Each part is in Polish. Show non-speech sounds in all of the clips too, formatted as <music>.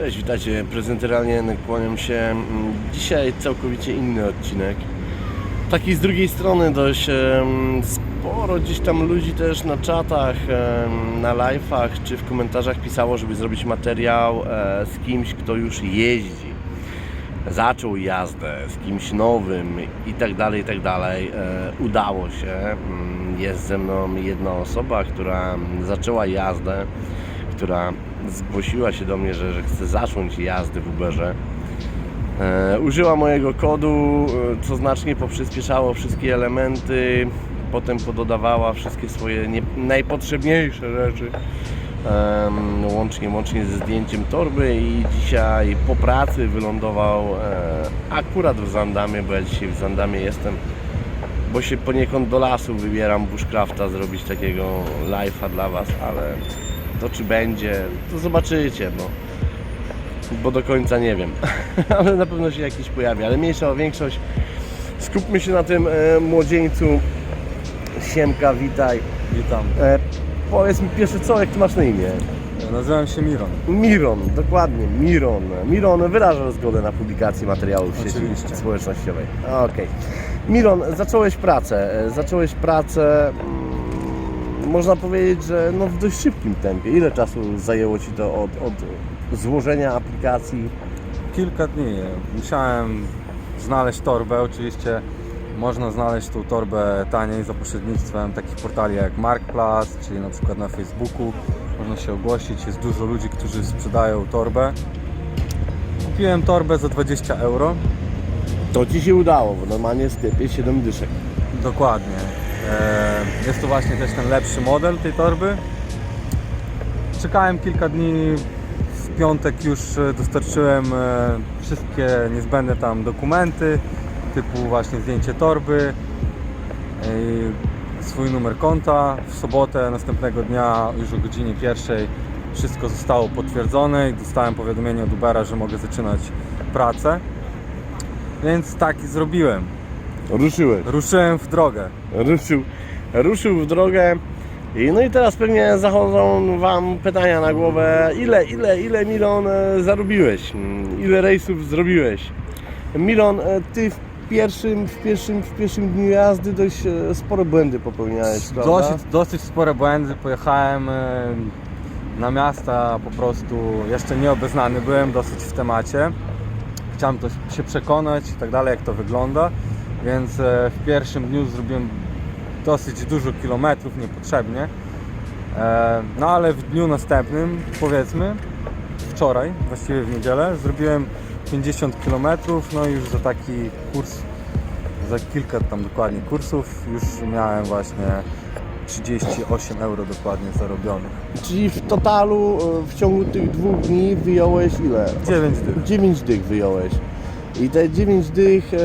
Cześć, witajcie. Prezenteralnie kłaniam się. Mm, Dzisiaj całkowicie inny odcinek. Taki z drugiej strony dość sporo gdzieś tam ludzi też na czatach, na live'ach czy w komentarzach pisało, żeby zrobić materiał e, z kimś, kto już jeździ. Zaczął jazdę z kimś nowym i tak dalej, i tak dalej. E, Udało się. Mm, Jest ze mną jedna osoba, która zaczęła jazdę która zgłosiła się do mnie, że, że chce zacząć jazdy w Uberze. E, użyła mojego kodu, e, co znacznie poprzyspieszało wszystkie elementy, potem pododawała wszystkie swoje nie, najpotrzebniejsze rzeczy, em, łącznie, łącznie ze zdjęciem torby i dzisiaj po pracy wylądował e, akurat w Zandamie, bo ja dzisiaj w Zandamie jestem, bo się poniekąd do lasu wybieram bushcrafta zrobić takiego live'a dla Was, ale to czy będzie, to zobaczycie, bo, bo do końca nie wiem, <laughs> ale na pewno się jakiś pojawi, ale mniejsza o większość. Skupmy się na tym e, młodzieńcu. Siemka, witaj. Witam. E, powiedz mi pierwsze co, jak ty masz na imię? Nazywam się Miron. Miron, dokładnie, Miron. Miron wyraża zgodę na publikację materiałów w sieci Oczywiście. społecznościowej. Okej. Miron, zacząłeś pracę. e, Zacząłeś pracę, mm, można powiedzieć, że no w dość szybkim tempie. Ile czasu zajęło Ci to od, od złożenia aplikacji? Kilka dni. Musiałem znaleźć torbę. Oczywiście można znaleźć tą torbę taniej za pośrednictwem takich portali jak Marketplace, czyli na przykład na Facebooku. Można się ogłosić. Jest dużo ludzi, którzy sprzedają torbę. Kupiłem torbę za 20 euro. To Ci się udało, bo normalnie w sklepie 7 dyszek. Dokładnie. E, Jest to właśnie też ten lepszy model tej torby. Czekałem kilka dni. W piątek już e, dostarczyłem e, wszystkie niezbędne tam dokumenty, typu właśnie zdjęcie torby, e, swój numer konta. W sobotę następnego dnia już o godzinie pierwszej wszystko zostało potwierdzone i dostałem powiadomienie od Ubera, że mogę zaczynać pracę. Więc tak i zrobiłem. Ruszyłeś. Ruszyłem w drogę. Ruszył, ruszył w drogę. I no i teraz pewnie zachodzą Wam pytania na głowę, ile, ile, ile Milon e, zarobiłeś, Mm, ile rejsów zrobiłeś. Milon, e, Ty w pierwszym, w pierwszym, w pierwszym dniu jazdy dość e, spore błędy popełniałeś, prawda? Dosyć, dosyć spore błędy. Pojechałem na miasta po prostu jeszcze nieobeznany byłem dosyć w temacie. Chciałem to się przekonać i tak dalej, jak to wygląda. Więc w pierwszym dniu zrobiłem dosyć dużo kilometrów niepotrzebnie. E, No ale w dniu następnym, powiedzmy, wczoraj, właściwie w niedzielę, zrobiłem 50 km, no i już za taki kurs za kilka tam dokładnie kursów już miałem właśnie 38 euro dokładnie zarobionych. Czyli w totalu e, w ciągu tych dwóch dni wyjąłeś ile? 9 dych. 9 dych wyjąłeś. I te 9 dych e,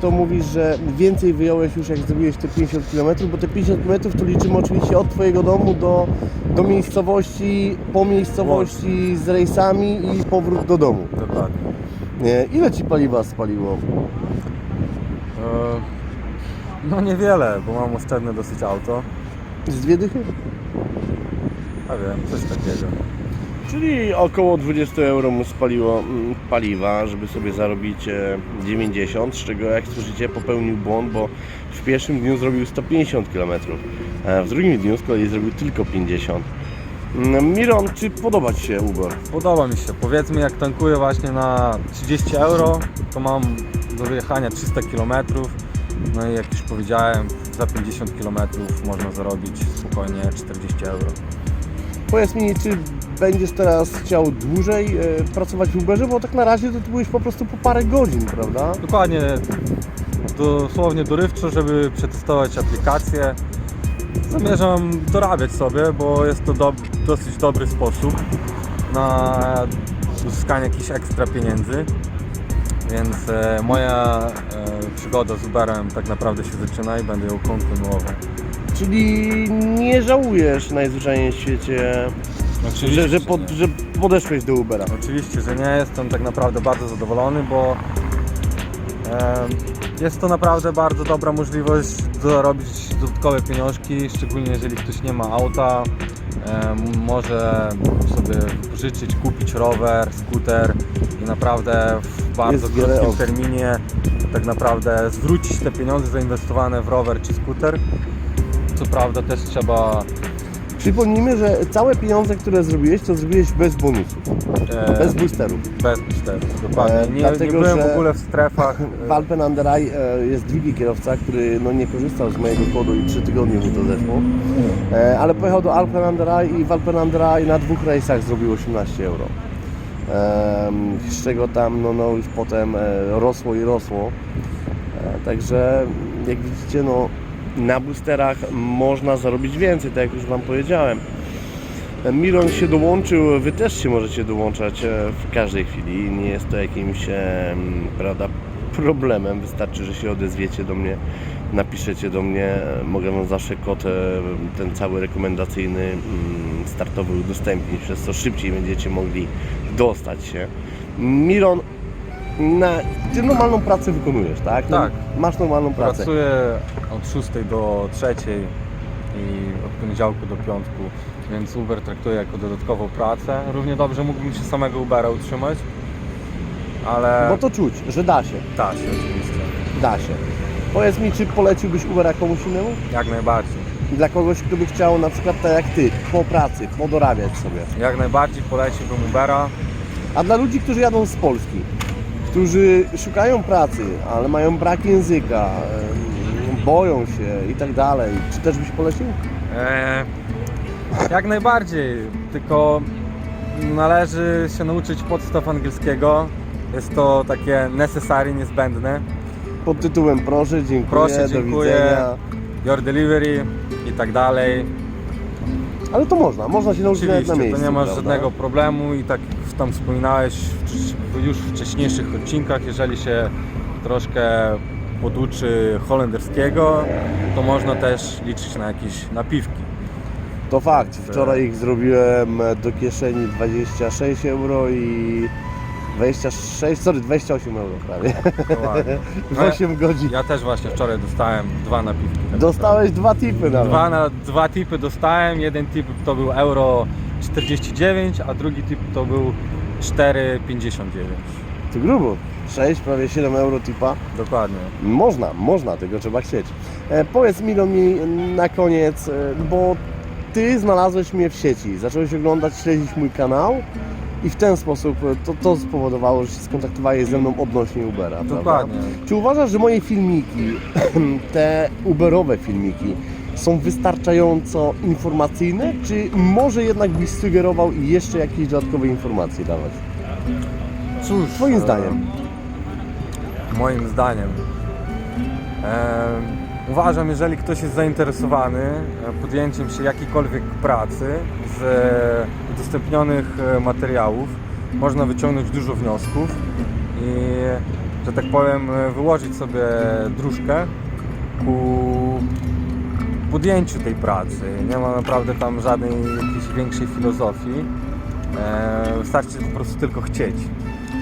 to mówisz, że więcej wyjąłeś już jak zrobiłeś te 50 km, bo te 50 km to liczymy oczywiście od Twojego domu do, do miejscowości, po miejscowości z rejsami i powrót do domu. Dokładnie. Nie, ile Ci paliwa spaliło? E, No niewiele, bo mam oszczędne dosyć auto. Z dwie dychy? A wiem, coś takiego. Czyli około 20 euro mu spaliło mm, paliwa, żeby sobie zarobić e, 90, z czego jak słyszycie popełnił błąd, bo w pierwszym dniu zrobił 150 km, a w drugim dniu z kolei zrobił tylko 50. Mm, Miron, czy podoba Ci się Uber? Podoba mi się. Powiedzmy jak tankuję właśnie na 30 euro, to mam do wyjechania 300 km. No i jak już powiedziałem, za 50 km można zarobić spokojnie 40 euro. Powiedz mi, czy będziesz teraz chciał dłużej e, pracować w Uberze, bo tak na razie to ty byłeś po prostu po parę godzin, prawda? Dokładnie, dosłownie dorywczo, żeby przetestować aplikację. Zamierzam dorabiać sobie, bo jest to do, dosyć dobry sposób na uzyskanie jakichś ekstra pieniędzy. Więc e, moja e, przygoda z Uberem tak naprawdę się zaczyna i będę ją kontynuował. Czyli nie żałujesz najzwyczajniej w świecie, że, że, pod, że podeszłeś do Ubera. Oczywiście, że nie. Jestem tak naprawdę bardzo zadowolony, bo e, jest to naprawdę bardzo dobra możliwość zarobić dodatkowe pieniążki, szczególnie jeżeli ktoś nie ma auta. e, może sobie życzyć, kupić rower, skuter i naprawdę w bardzo Jest wiele krótkim opcji. terminie tak naprawdę zwrócić te pieniądze zainwestowane w rower czy skuter. Co prawda też trzeba Przypomnijmy, że całe pieniądze, które zrobiłeś, to zrobiłeś bez bonusów, e, bez boosterów. bez boosterów, dokładnie. E, nie, nie dlatego, byłem że w ogóle w strefach. <laughs> W Alpen Under Eye e, jest drugi kierowca, który no, nie korzystał z mojego kodu i 3 tygodnie mu to zeszło. E, Ale pojechał do Alpen Under Eye i w Alpen na dwóch rejsach zrobił 18 euro. Em, Z czego tam no, no już potem e, rosło i rosło. E, Także jak widzicie, no, na boosterach można zarobić więcej, tak jak już Wam powiedziałem. Miron się dołączył, Wy też się możecie dołączać e, w każdej chwili. Nie jest to jakimś prawda, problemem. Wystarczy, że się odezwiecie do mnie, napiszecie do mnie. Mogę Wam zawsze kod, e, ten cały rekomendacyjny, mm, startowy udostępnić, przez co szybciej będziecie mogli dostać się. Miron, na, Ty normalną pracę wykonujesz, tak? Tak. Masz normalną pracę. Pracuję od 6 do 3 i od poniedziałku do piątku, więc Uber traktuję jako dodatkową pracę. Równie dobrze mógłbym się samego Ubera utrzymać, ale Bo to czuć, że da się. da się oczywiście, Da się. Powiedz mi, czy poleciłbyś Ubera komuś innemu? jak najbardziej. Dla kogoś, kto by chciał na przykład tak jak ty, po pracy, podorabiać sobie. Jak najbardziej poleciłbym Ubera. A dla ludzi, którzy jadą z Polski, którzy szukają pracy, ale mają brak języka, boją się i tak dalej, czy też byś polecił? E, jak najbardziej, tylko należy się nauczyć podstaw angielskiego. Jest to takie necessary, niezbędne. Pod tytułem proszę, dziękuję, Proszę, do dziękuję. widzenia. Your delivery i tak dalej. Ale to można, można się nauczyć nawet Oczywiście, na miejscu. to nie ma prawda? żadnego problemu i tak jak tam wspominałeś w- już w wcześniejszych odcinkach, jeżeli się troszkę poduczy holenderskiego, to można też liczyć na jakieś napiwki. To fakt, wczoraj ich zrobiłem do kieszeni 26 euro i 26, sorry, 28 euro prawie. W <laughs> No ja- 8 godzin. Ja też właśnie wczoraj dostałem dwa napiwki. tak Dostałeś dwa tipy nawet. Dwa, na, dwa tipy dostałem. Jeden tip to był euro 49, a drugi tip to był 4,59. To grubo. 6, prawie 7 euro tipa. Dokładnie. Można, można, tego trzeba chcieć. E, powiedz mi, no mi na koniec, e, bo ty znalazłeś mnie w sieci, zacząłeś oglądać, śledzić mój kanał i w ten sposób e, to, to spowodowało, że się skontaktowałeś ze mną odnośnie Ubera, prawda? Dokładnie. Czy uważasz, że moje filmiki, <clears throat> te Uberowe filmiki, są wystarczająco informacyjne, czy może jednak byś sugerował jeszcze jakieś dodatkowe informacje dawać? Cóż, Twoim e, zdaniem. Moim zdaniem. E, uważam, jeżeli ktoś jest zainteresowany e, podjęciem się jakiejkolwiek pracy z e, udostępnionych e, materiałów, można wyciągnąć dużo wniosków i, że tak powiem, wyłożyć sobie dróżkę ku podjęciu tej pracy. Nie ma naprawdę tam żadnej jakiejś większej filozofii. Wystarczy po prostu tylko chcieć.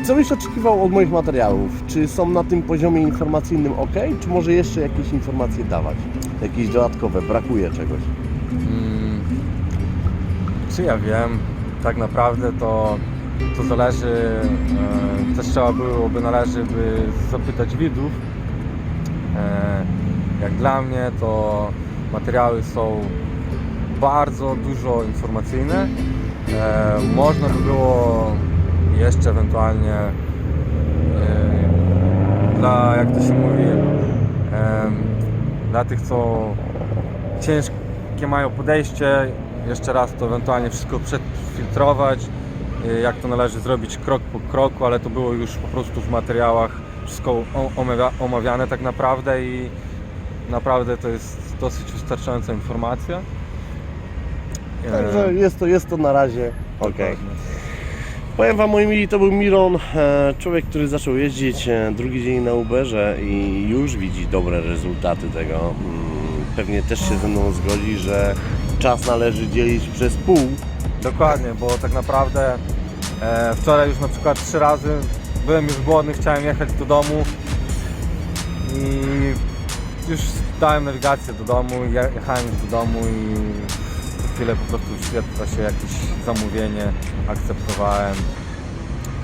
Co byś oczekiwał od moich materiałów? Czy są na tym poziomie informacyjnym ok, czy może jeszcze jakieś informacje dawać? Jakieś dodatkowe, brakuje czegoś. Mm, Czy ja wiem, tak naprawdę to, to zależy, e, też trzeba byłoby należy by zapytać widzów. E, jak dla mnie to materiały są bardzo dużo informacyjne. E, można by było jeszcze ewentualnie e, dla, jak to się mówi, dla tych, co ciężkie mają podejście, jeszcze raz to ewentualnie wszystko przetfiltrować, y, jak to należy zrobić krok po kroku, ale to było już po prostu w materiałach wszystko omawiane tak naprawdę i naprawdę to jest dosyć wystarczająca informacja. E, Także jest to, jest to na razie ok. Powiem Wam, moi mili, to był Miron, e, człowiek, który zaczął jeździć e, drugi dzień na Uberze i już widzi dobre rezultaty tego. Mm, Pewnie też się ze mną zgodzi, że czas należy dzielić przez pół. Dokładnie, bo tak naprawdę e, wczoraj już na przykład trzy razy byłem już głodny, chciałem jechać do domu i już dałem nawigację do domu, je- jechałem już do domu i chwilę po prostu wyświetla się jakieś zamówienie, akceptowałem,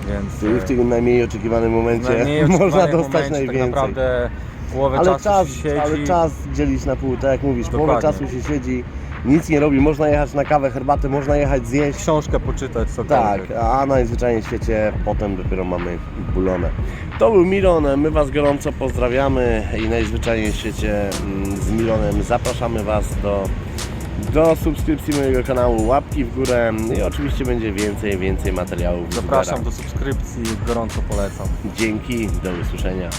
więc Czyli w tym najmniej oczekiwanym momencie najmniej <laughs> można oczekiwanym dostać momencie najwięcej. Tak naprawdę połowę ale czasu czas, się siedzi. ale czas dzielić na pół, tak jak mówisz, połowę Dokładnie. czasu się siedzi, nic nie robi, można jechać na kawę, herbatę, można jechać zjeść. książkę poczytać, Tak, cokolwiek. a najzwyczajniej w świecie potem dopiero mamy bulonę. To był Miron, my Was gorąco pozdrawiamy i najzwyczajniej w świecie mm, z Mironem zapraszamy Was do, do subskrypcji mojego kanału, łapki w górę i oczywiście będzie więcej, więcej materiałów. Zapraszam do subskrypcji, gorąco polecam. Dzięki, do usłyszenia.